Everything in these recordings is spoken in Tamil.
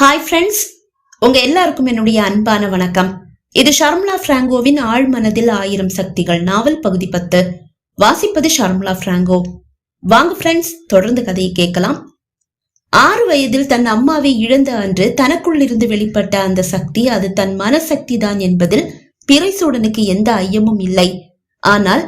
ஹாய் ஃப்ரெண்ட்ஸ் உங்க எல்லாருக்கும் என்னுடைய அன்பான வணக்கம். இது ஷர்மிளா பிராங்கோவின் ஆழ் மனதில் ஆயிரம் சக்திகள் நாவல் பகுதி பத்து. வாசிப்பது ஷர்மிளா பிராங்கோ. வாங்க ஃப்ரெண்ட்ஸ் தொடர்ந்து கதையை கேட்கலாம். ஆறு வயதில் தன் அம்மாவை இழந்த அன்று தனக்குள் இருந்து வெளிப்பட்ட அந்த சக்தி அது தன் மனசக்தி தான் என்பதில் பிறைசூடனுக்கு எந்த ஐயமும் இல்லை. ஆனால்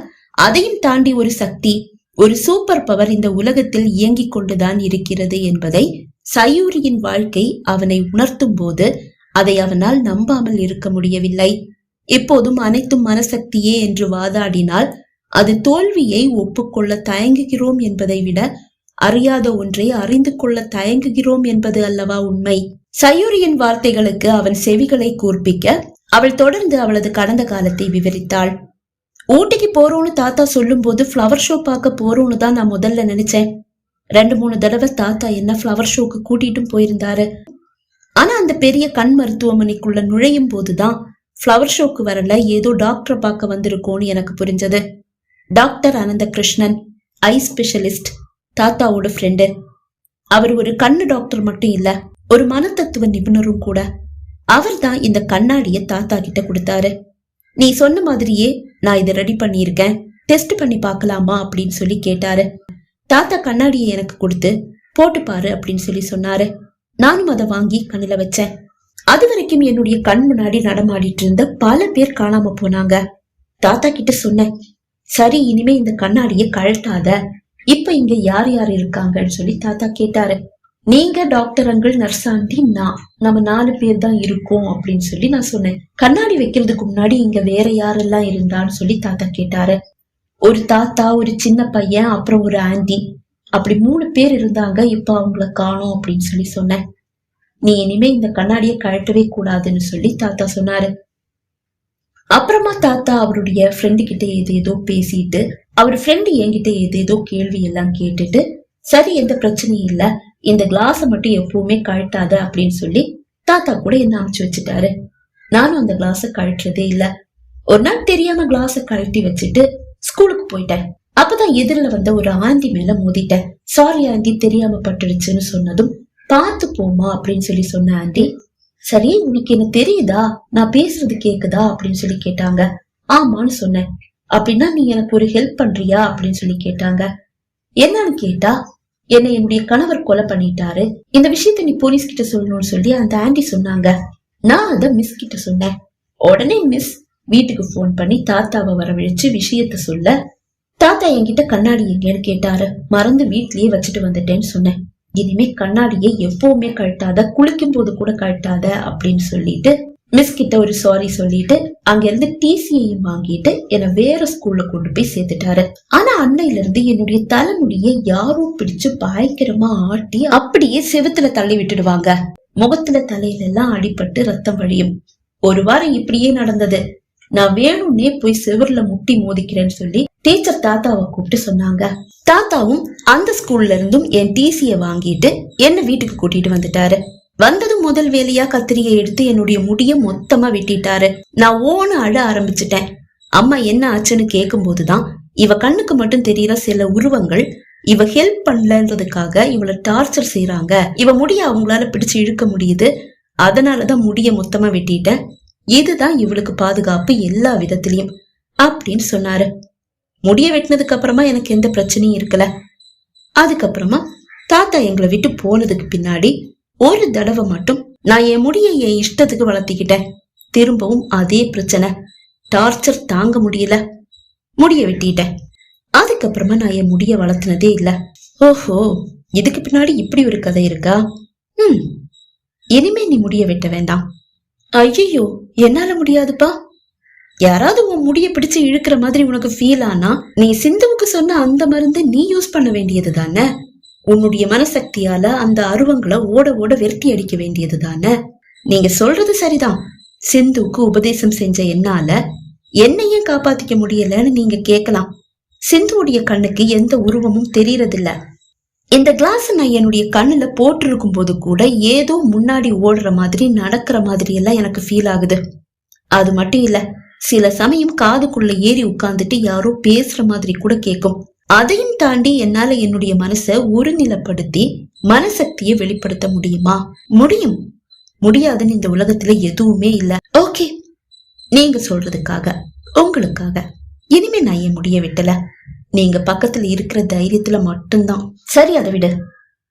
அதையும் தாண்டி ஒரு சக்தி ஒரு சூப்பர் பவர் இந்த உலகத்தில் இயங்கிக் கொண்டுதான் இருக்கிறது என்பதை சயூரியின் வாழ்க்கை அவனை உணர்த்தும் போது அதை அவனால் நம்பாமல் இருக்க முடியவில்லை. எப்போதும் அனைத்தும் மனசக்தியே என்று வாதாடினால் அது தோல்வியை ஒப்புக்கொள்ள தயங்குகிறோம் என்பதை விட அறியாத ஒன்றை அறிந்து கொள்ள தயங்குகிறோம் என்பது அல்லவா உண்மை. சயூரியின் வார்த்தைகளுக்கு அவன் செவிகளை கூர்ப்பிக்க அவள் தொடர்ந்து அவளது கடந்த காலத்தை விவரித்தாள். ஊட்டிக்கு போறோம்னு தாத்தா சொல்லும்போது ஃப்ளவர் ஷோ பார்க்க போறோம்னு தான் நான் முதல்ல நினைச்சேன். ரெண்டு மூணு தடவை தாத்தா என்ன ஃப்ளவர் ஷோக்கு கூட்டிட்டும் போயிருந்தாரு. ஆனா அந்த பெரிய கண் மருத்துவமனைக்குள்ள நுழையும் போதுதான் ஃப்ளவர் ஷோக்கு வரல ஏதோ டாக்டரை பார்க்க வந்திருக்கோன்னு எனக்கு புரிஞ்சது. Doctor Anantha Krishnan eye specialist தாத்தாவோட ஃப்ரெண்டு அவர் ஒரு கண்ணு டாக்டர் மட்டும் இல்ல ஒரு மனத்தத்துவ நிபுணரும் கூட. அவர் தான் இந்த கண்ணாடிய தாத்தா கிட்ட கொடுத்தாரு. நீ சொன்ன மாதிரியே நான் இதை ரெடி பண்ணியிருக்கேன் டெஸ்ட் பண்ணி பார்க்கலாமா அப்படின்னு சொல்லி கேட்டாரு. தாத்தா கண்ணாடியை எனக்கு கொடுத்து போட்டு பாரு அப்படின்னு சொல்லி சொன்னாரு. நானும் அதை வாங்கி கண்ணுல வச்சேன். அது வரைக்கும் என்னுடைய கண் முன்னாடி நடமாடிட்டு இருந்த பல பேர் காணாம போனாங்க. தாத்தா கிட்ட சொன்னேன் சரி இனிமே இந்த கண்ணாடியை கழட்டாத. இப்ப இங்க யார் யார் இருக்காங்கன்னு சொல்லி தாத்தா கேட்டாரு. நீங்க டாக்டர் அங்கிள் நர்ஸ் ஆண்டி நான். நம்ம நாலு பேர் தான் இருக்கோம் அப்படின்னு சொல்லி நான் சொன்னேன். கண்ணாடி வைக்கிறதுக்கு முன்னாடி இங்க வேற யாரெல்லாம் இருந்தான்னு சொல்லி தாத்தா கேட்டாரு. ஒரு தாத்தா ஒரு சின்ன பையன் அப்புறம் ஒரு ஆண்டி. அப்படி மூணு பேர் இருந்தாங்க. இப்ப அவங்கள காணும் அப்படின்னு சொல்லி சொன்னேன். நீ இனிமே இந்த கண்ணாடியை கழட்டவே கூடாதுன்னு சொல்லி தாத்தா சொன்னாரு. அப்புறமா தாத்தா அவருடைய ஃப்ரெண்டு கிட்ட ஏதோ ஏதோ பேசிட்டு அவர் ஃப்ரெண்டு என்கிட்ட ஏதேதோ கேள்வி எல்லாம் கேட்டுட்டு சரி எந்த பிரச்சனையும் இல்ல. இந்த கிளாஸை மட்டும் எப்பவுமே கழட்டாத அப்படின்னு சொல்லி தாத்தா கூட என்ன அமைச்சு வச்சுட்டாரு. நானும் அந்த கிளாஸை கழட்டுறதே இல்ல. ஒரு நாள் தெரியாம கிளாஸை கழட்டி வச்சுட்டு ஸ்கூலுக்கு போயிட்டேன். அப்பதான் எதிரில் வந்த ஒரு ஆண்டி மேல மோதிட்டேன். சாரி ஆண்டி தெரியாம பட்டுடுச்சுன்னு சொன்னதும் பார்த்து போமா அப்படின்னு சொல்லி சொன்ன ஆண்டி சரி உனக்கு என்ன தெரியுதா? நான் பேசுறது கேக்குதா? அப்படின்னு சொல்லி கேட்டாங்க. ஆமான்னு சொன்னேன். அப்படின்னா நீ எனக்கு ஒரு ஹெல்ப் பண்றியா? அப்படின்னு சொல்லி கேட்டாங்க. என்னன்னு கேட்டா என்னை என்னுடைய கணவர் கொலை பண்ணிட்டாரு. இந்த விஷயத்த நீ போலீஸ் கிட்ட சொல்லணும்னு சொல்லி அந்த ஆண்டி சொன்னாங்க. நான் அத மிஸ் கிட்ட சொன்னேன். உடனே மிஸ் வீட்டுக்கு போன் பண்ணி தாத்தாவை வரவழைச்சு விஷயத்த சொல்ல தாத்தா என்கிட்ட கண்ணாடி எங்கேன்னு கேட்டாரு. மறந்து வீட்லயே வச்சுட்டு வந்துட்டேன்னு சொன்னேன். இனிமே கண்ணாடியை எப்பவுமே கழட்டாத குளிக்கும் போது கூட கழட்டாத அப்படின்னு சொல்லிட்டு மிஸ் கிட்ட ஒரு சாரி சொல்லிட்டு அங்க இருந்து டிசியையும் வாங்கிட்டு என்னை வேற ஸ்கூல்ல கொண்டு போய் சேர்த்துட்டாரு. ஆனா அன்னையில இருந்து என்னுடைய தலைமுடியை யாரோ பிடிச்சு பயங்கரமா ஆட்டி அப்படியே செவுத்துல தள்ளி விட்டுடுவாங்க. முகத்துல தலையில எல்லாம் அடிபட்டு ரத்தம் வழியும். ஒரு வாரம் இப்படியே நடந்தது. நான் வேணும்னே போய் செவர்ல முட்டி மோதிக்கிறேன்னு சொல்லி டீச்சர் தாத்தாவை கூப்பிட்டு சொன்னாங்க. தாத்தாவும் அந்த ஸ்கூல்ல இருந்தும் என் டிசிய வாங்கிட்டு என்ன வீட்டுக்கு கூட்டிட்டு வந்துட்டாரு. வந்ததும் முதல் வேலையா கத்திரியை எடுத்து என்னுடைய முடிய மொத்தமா வெட்டிட்டாரு. நான் ஓன அழ ஆரம்பிச்சிட்டேன். அம்மா என்ன ஆச்சுன்னு கேட்கும் போதுதான் இவ கண்ணுக்கு மட்டும் தெரியற சில உருவங்கள் இவ ஹெல்ப் பண்ணலன்றதுக்காக இவளை டார்ச்சர் செய்யறாங்க இவ முடிய அவங்களால பிடிச்சு இழுக்க முடியுது. அதனாலதான் முடிய மொத்தமா வெட்டிட்டேன். இதுதான் இவளுக்கு பாதுகாப்பு எல்லா விதத்திலையும் அப்படின்னு சொன்னாரு. முடிய வெட்டினதுக்கு அப்புறமா எனக்கு எந்த பிரச்சனையும் இருக்கல. அதுக்கப்புறமா தாத்தா எங்களை விட்டு போனதுக்கு பின்னாடி ஒரு தடவை மட்டும் நான் என் முடிய என் இஷ்டத்துக்கு வளர்த்திக்கிட்டேன். திரும்பவும் அதே பிரச்சனை. டார்ச்சர் தாங்க முடியல. முடிய வெட்டிட்டேன். அதுக்கப்புறமா நான் என் முடிய வளர்த்தினதே இல்ல. ஓஹோ இதுக்கு பின்னாடி இப்படி ஒரு கதை இருக்கா? ம். இனிமே நீ முடிய வெட்ட வேண்டாம். ஐயோ என்னால முடியாதுப்பா. யாராவது உன் முடிய பிடிச்சு இழுக்கிற மாதிரி உனக்கு ஃபீல் ஆனா நீ சிந்துவுக்கு சொன்ன அந்த மருந்தை நீ யூஸ் பண்ண வேண்டியது தானே? உன்னுடைய மனசக்தியால அந்த அருவங்களை ஓட ஓட வெறுத்தி அடிக்க வேண்டியது தானே? நீங்க சொல்றது சரிதான். சிந்துவுக்கு உபதேசம் செஞ்ச என்னால என்னையும் காப்பாத்திக்க முடியலன்னு நீங்க கேட்கலாம் சிந்துவுடைய கண்ணுக்கு எந்த உருவமும் தெரியறதில்ல. இந்த கிளாஸ் நான் என்னுடைய கண்ணில் போட்டிருக்கும் போது கூட ஏதோ முன்னாடி ஓடுற மாதிரி நடக்கிற மாதிரி எல்லாம் எனக்கு ஃபீல் ஆகுது. அது மட்டும் இல்ல சில சமயம் காதுக்குள்ள ஏறி உட்கார்ந்துட்டு யாரோ பேசுற மாதிரி கூட கேட்கும் அதையும் தாண்டி என்னால என்னுடைய மனசை ஒருநிலைப்படுத்தி மனசக்தியை வெளிப்படுத்த முடியுமா? முடியும். முடியாதுன்னு இந்த உலகத்துல எதுவுமே இல்ல. ஓகே நீங்க சொல்றதுக்காக உங்களுக்காக. இனிமே நான் என் முடிய விட்டல. நீங்க பக்கத்துல இருக்கிற தைரியத்துல மட்டும்தான். சரி அதை விடு.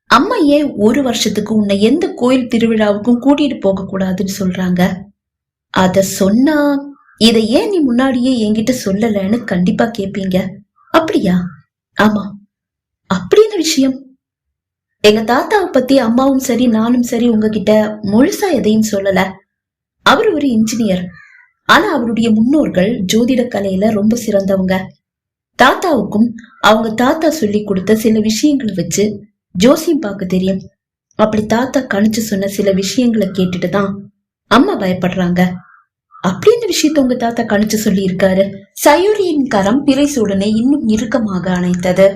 அம்மா ஏன் ஒரு வருஷத்துக்கு உன்னை எந்த கோயில் திருவிழாவுக்கும் கூட்டிட்டு போக கூடாதுன்னு சொல்றாங்க? அத சொன்னா இதை ஏன் நீ முன்னாடியே என்கிட்ட சொல்லலன்னு கண்டிப்பா கேப்பீங்க. அப்படியா? ஆமா. அப்படி என்ன விஷயம்? எங்க தாத்தாவை பத்தி அம்மாவும் சரி நானும் சரி உங்ககிட்ட முழுசா எதையும் சொல்லல. அவர் ஒரு இன்ஜினியர் ஆனா அவருடைய முன்னோர்கள் ஜோதிட கலையில ரொம்ப சிறந்தவங்க. தாத்தாவுக்கும் அவங்க தாத்தா சொல்லி கொடுத்த சில விஷயங்களை வச்சு ஜோசியம் பார்க்க தெரியும். அப்படி தாத்தா கணிச்சு சொன்ன சில விஷயங்களை கேட்டுட்டு தான் அம்மா பயப்படுறாங்க. அப்படி இந்த விஷயத்த உங்க தாத்தா கணிச்சு சொல்லி இருக்காரு சயூரியின் கரம் பிறைசூடனை இன்னும் இறுக்கமாக அணைத்தது.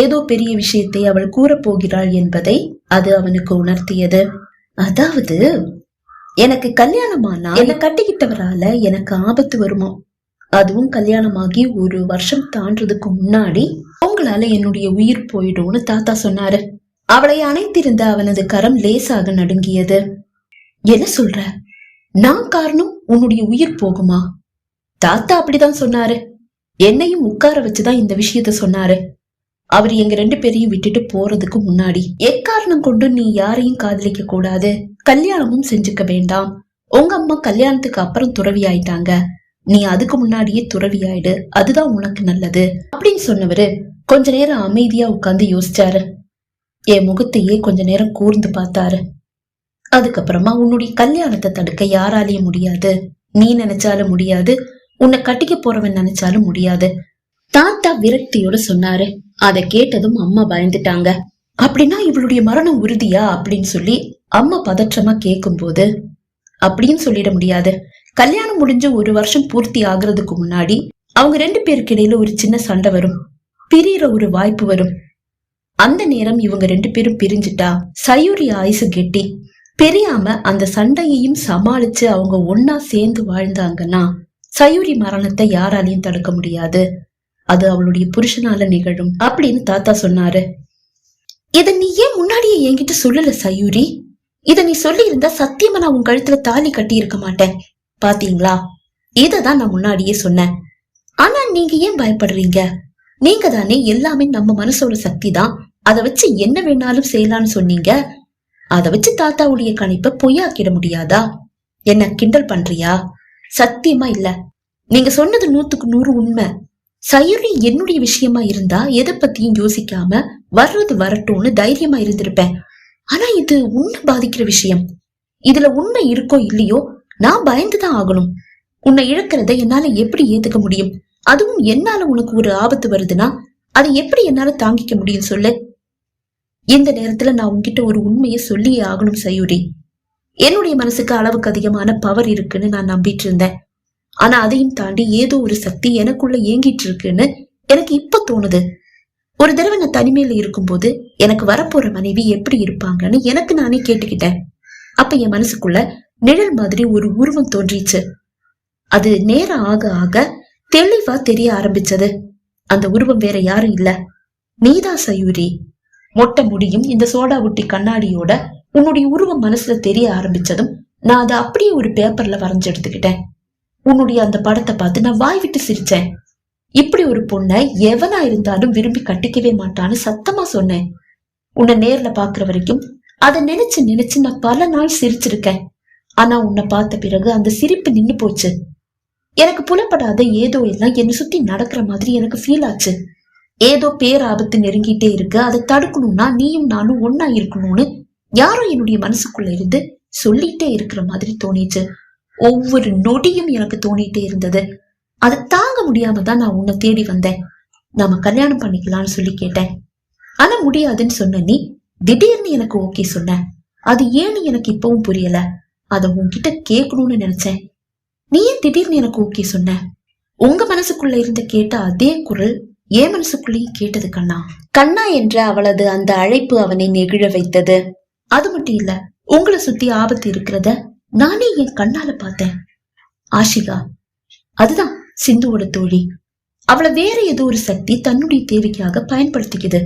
ஏதோ பெரிய விஷயத்தை அவள் கூறப் போகிறாள் என்பதை அது அவனுக்கு உணர்த்தியது. அதாவது எனக்கு கல்யாணமானா என்ன கட்டிக்கிட்டவரால எனக்கு ஆபத்து வருமோ? அதுவும் கல்யாணமாகி ஒரு வருஷம் தாண்டதுக்கு முன்னாடி உங்களால என்னுடைய உயிர் போயிடும்னு தாத்தா சொன்னாரு. அவளை அணைத்திருந்த அவனது கரம் லேசாக நடுங்கியது. என்ன சொல்ற? நான் காரணம் உன்னுடைய உயிர் போகுமா? தாத்தா அப்படிதான் சொன்னாரு. என்னையும் உட்கார வச்சுதான் இந்த விஷயத்த சொன்னாரு. அவர் எங்க ரெண்டு பேரையும் விட்டுட்டு போறதுக்கு முன்னாடி எக்காரணம் கொண்டு நீ யாரையும் காதலிக்க கூடாது? கல்யாணமும் செஞ்சுக்க வேண்டாம். உங்க அம்மா கல்யாணத்துக்கு அப்புறம் துறவி ஆயிட்டாங்க நீ அதுக்கு முன்னாடியே துறவி ஆயிடு அதுதான் உனக்கு நல்லது. அப்படின்னு சொன்னவரு கொஞ்ச நேரம் அமைதியா உட்கார்ந்து யோசிச்சாரு. என் முகத்தையே கொஞ்ச நேரம் கூர்ந்து பார்த்தாரு. அதுக்கப்புறமா உன்னுடைய கல்யாணத்தை தடுக்க யாராலையும் முடியாது. நீ நினைச்சாலும் முடியாது. உன்னை கட்டிக்க போறவன் நினைச்சாலும் முடியாது. தாத்தா விரக்தியோட சொன்னாரு. அதை கேட்டதும் அம்மா பயந்துட்டாங்க. அப்படின்னா இவளுடைய மரணம் உறுதியா? அப்படின்னு சொல்லி அம்மா பதற்றமா கேட்கும்போது அப்படின்னு சொல்லிட முடியாது. கல்யாணம் முடிஞ்சு ஒரு வருஷம் பூர்த்தி ஆகுறதுக்கு முன்னாடி அவங்க ரெண்டு பேருக்கு இடையில ஒரு சின்ன சண்டை வரும். பிரியற ஒரு வாய்ப்பு வரும். அந்த நேரம் இவங்க ரெண்டு பேரும் பிரிஞ்சுட்டா சயூரி ஆயுசு கெட்டி பெரியாம அந்த சண்டையையும் சமாளிச்சு அவங்க ஒன்னா சேர்ந்து வாழ்ந்தாங்கன்னா சயூரி மரணத்தை யாராலையும் தடுக்க முடியாது. அது அவளுடைய புருஷனால நிகழும் அப்படின்னு தாத்தா சொன்னாரு. இத நீ ஏன் முன்னாடியே என்கிட்ட சொல்லல சயூரி? இத நீ சொல்லி இருந்தா சத்தியமா நான் உன் கழுத்துல தாலி கட்டி இருக்க மாட்டேன். பாத்தீங்களா? இததான் நான் முன்னாடியே சொன்னேன். ஆனா நீங்க ஏன் பயப்படுறீங்க? நீங்க தானே எல்லாமே நம்ம மனசோட சக்தி தான் அதை வச்சு என்ன வேணாலும் செய்யலாம்னு சொன்னீங்க. அதை வச்சு தாத்தாவுடைய கணிப்பை பொய்யாக்கிட முடியாதா? என்ன கிண்டல் பண்றியா? சத்தியமா இல்ல. நீங்க சொன்னது நூத்துக்கு நூறு உண்மை. சயுரி என்னுடைய விஷயமா இருந்தா எதை பத்தியும் யோசிக்காம வர்றது வரட்டும்னு தைரியமா இருந்திருப்பேன். ஆனா இது உன்னை பாதிக்கிற விஷயம். இதுல உண்மை இருக்கோ இல்லையோ நான் பயந்துதான் ஆகணும். உன்னை இழக்கிறத என்னால எப்படி ஏத்துக்க முடியும்? அதுவும் என்னால உனக்கு ஒரு ஆபத்து வருதுன்னா அதை எப்படி என்னால தாங்கிக்க முடியும் சொல்லு? இந்த நேரத்துல நான் உன்கிட்ட ஒரு உண்மையை சொல்லியே ஆகணும் சயூரி. என்னுடைய மனசுக்கு அளவுக்கு அதிகமான பவர் இருக்குன்னு நான் நம்பிட்டு இருந்தேன். ஆனா அதையும் தாண்டி ஏதோ ஒரு சக்தி எனக்குள்ள ஏங்கிட்டு இருக்குன்னு எனக்கு இப்ப தோணுது. ஒரு தடவை நான் தனிமையில இருக்கும்போது எனக்கு வரப்போற மனைவி எப்படி இருப்பாங்கன்னு எனக்கு நானே கேட்டுக்கிட்டேன். அப்ப என் மனசுக்குள்ள நிழல் மாதிரி ஒரு உருவம் தோன்றிச்சு. அது நேரம் ஆக ஆக தெளிவா தெரிய ஆரம்பிச்சது. அந்த உருவம் வேற யாரும் இல்ல. நீதா சயூரி மொட்டை முடியும் இந்த சோடா புட்டி கண்ணாடியோட உன்னுடைய உருவம் மனசுல தெரிய ஆரம்பிச்சதும் நான் அதை அப்படியே ஒரு பேப்பர்ல வரைஞ்சு எடுத்துக்கிட்டேன். உன்னுடைய அந்த படத்தை பார்த்து நான் வாய் விட்டு சிரிச்சேன். இப்படி ஒரு பொண்ணை எவனா இருந்தாலும் விரும்பி கட்டிக்கவே மாட்டான்னு சத்தமா சொன்னேன். உன்னை நேர்ல பாக்குற வரைக்கும் அதை நினைச்சு நினைச்சு நான் பல நாள் சிரிச்சிருக்கேன். ஆனா உன்னை பார்த்த பிறகு அந்த சிரிப்பு நின்னு போச்சு. எனக்கு புலப்படாத ஏதோ எல்லாம் என்னை சுத்தி நடக்கிற மாதிரி எனக்கு ஃபீல் ஆச்சு. ஏதோ பேராபத்து நெருங்கிட்டே இருக்கு. அதை தடுக்கணும்னா நீயும் நானும் ஒன்னா இருக்கணும்னு யாரும் என்னுடைய மனசுக்குள்ள இருந்து சொல்லிட்டே இருக்கிற மாதிரி தோணிச்சு. ஒவ்வொரு நொடியும் எனக்கு தோணிட்டே இருந்தது. அதை தாங்க முடியாம தான் நான் உன்னை தேடி வந்தேன். நாம கல்யாணம் பண்ணிக்கலாம்னு சொல்லி கேட்டேன். ஆனா முடியாதுன்னு சொன்ன நீ திடீர்னு எனக்கு ஓகே சொன்ன. அது ஏன்னு எனக்கு இப்பவும் புரியல. அத உன்கிட்ட கேட்கணும்னு நினைச்சேன். நீ ஏன் திடீர்னு எனக்கு ஓகே சொன்ன? உங்க மனசுக்குள்ள இருந்து கேட்ட அதே குரல் என் மனசுக்குள்ளேயும் கேட்டது கண்ணா. கண்ணா என்ற அவளது அந்த அழைப்பு அவனை நெகிழ வைத்தது. அது மட்டும் இல்ல உங்களை சுத்தி ஆபத்து இருக்கிறத நானே என் கண்ணால பார்த்தேன். ஆஷிகா அதுதான் சிந்துவோட தோழி. அவளை வேற ஏதோ ஒரு சக்தி தன்னுடைய தேவைக்காக பயன்படுத்திக்குது.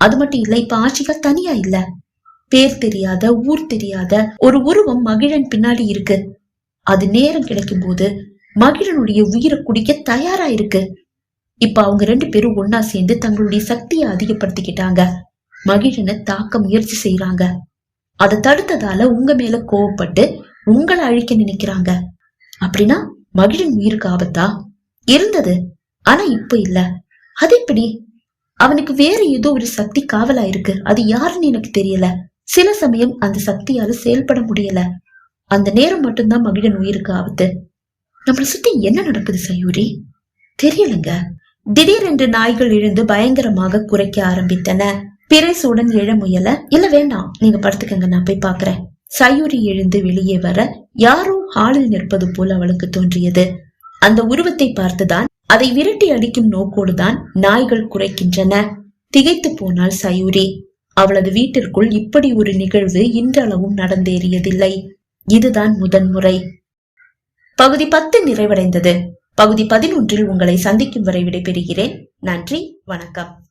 அது மட்டும் இல்ல இப்ப ஆஷிகா தனியா இல்ல. பேர் தெரியாத ஊர் தெரியாத ஒரு உருவம் மகிழன் பின்னாடி இருக்கு. அது நேரம் கிடைக்கும் போது மகிழனுடைய உயிரை குடிக்க தயாரா இருக்கு. இப்ப அவங்க ரெண்டு பேரும் ஒன்னா சேர்ந்து தங்களுடைய சக்தியை அதிகப்படுத்திக்கிட்டாங்க. மகிழனை தாக்க முயற்சி செய்யறாங்க அதை தடுத்ததால உங்க மேல கோவப்பட்டு உங்களை அழிக்க நினைக்கிறாங்க. அப்படின்னா மகிழன் உயிருக்கு ஆபத்தா? இருந்தது. ஆனா இப்ப இல்ல. அது எப்படி? அவனுக்கு வேற ஏதோ ஒரு சக்தி காவலா இருக்கு. அது யாருன்னு எனக்கு தெரியல. சில சமயம் அந்த சக்தியால செயல்பட முடியல. அந்த நேரம் மட்டும்தான் மகிழன் உயிருக்கு ஆபத்து. நம்மளை சுத்தி என்ன நடக்குது சயூரி? தெரியலங்க. திடீரென்று நாய்கள் எழுந்து பயங்கரமாக குறைக்க ஆரம்பித்தன. பிரேசுடன் எழ முயல இல்ல வேண்டாம். நீங்க படுத்துக்கங்க நான் போய் பாக்குறேன். சயூரி எழுந்து வெளியே வர யாரோ ஹாலில் நிற்பது போல் அவளுக்கு தோன்றியது. அந்த உருவத்தை பார்த்துதான் அதை விரட்டி அடிக்கும் நோக்கோடுதான் நாய்கள் குறைக்கின்றன. திகைத்து போனால் சயூரி. அவளது வீட்டிற்குள் இப்படி ஒரு நிகழ்வு இன்றளவும் நடந்தேறியதில்லை. இதுதான் முதன்முறை பகுதி பத்து நிறைவடைந்தது. பகுதி பதினொன்றில் உங்களை சந்திக்கும் வரை விடைபெறுகிறேன். நன்றி வணக்கம்.